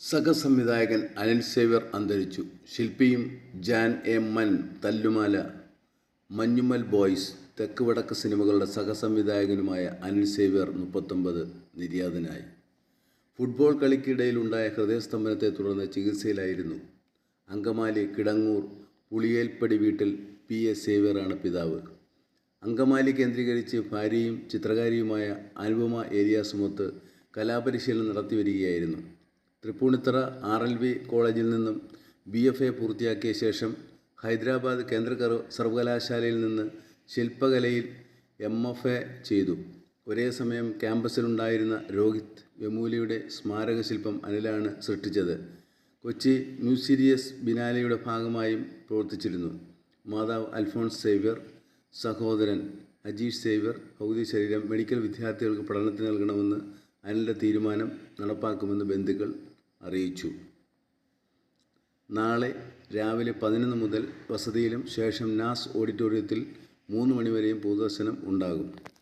സഹസംവിധായകൻ Anil Xavier അന്തരിച്ചു. ശില്പിയും Jan A Mann Thallumaala Manjummel boys തെക്ക് വടക്ക് സിനിമകളുടെ സഹസംവിധായകനുമായ അനിൽ സേവ്യർ മുപ്പത്തൊമ്പത് നിര്യാതനായി. ഫുട്ബോൾ കളിക്കിടയിലുണ്ടായ ഹൃദയസ്തംഭനത്തെ തുടർന്ന് ചികിത്സയിലായിരുന്നു. അങ്കമാലി കിടങ്ങൂർ പുളിയേൽപ്പടി വീട്ടിൽ പി എ സേവ്യറാണ് പിതാവ്. അങ്കമാലി കേന്ദ്രീകരിച്ച് ഭാര്യയും ചിത്രകാരിയുമായ അനുപമ ഏരിയാസുമൊത്ത് കലാപരിശീലനം നടത്തി വരികയായിരുന്നു തൃപ്പൂണിത്തറ ആർ എൽ വി കോളേജിൽ നിന്നും ബി എഫ് എ പൂർത്തിയാക്കിയ ശേഷം ഹൈദരാബാദ് കേന്ദ്ര സർവകലാശാലയിൽ നിന്ന് ശില്പകലയിൽ എം എഫ് എ ചെയ്തു. ഒരേ സമയം ക്യാമ്പസിലുണ്ടായിരുന്ന രോഹിത് വെമൂലിയുടെ സ്മാരക ശില്പം അനിലാണ് സൃഷ്ടിച്ചത്. കൊച്ചി മ്യൂസിരിയസ് ബിനാലയുടെ ഭാഗമായും പ്രവർത്തിച്ചിരുന്നു. മാതാവ് അൽഫോൺസ് സേവ്യർ സഹോദരൻ അജീഷ് സേവ്യർ ഭൗതിക ശരീരം മെഡിക്കൽ വിദ്യാർത്ഥികൾക്ക് പഠനത്തിന് നൽകണമെന്ന് അനിലിന്റെ തീരുമാനം നടപ്പാക്കുമെന്ന് ബന്ധുക്കൾ അറിയിച്ചു. നാളെ രാവിലെ പതിനൊന്ന് മുതൽ വസതിയിലും ശേഷം നാസ് ഓഡിറ്റോറിയത്തിൽ മൂന്ന് മണിവരെയും പൊതുദർശനം ഉണ്ടാകും.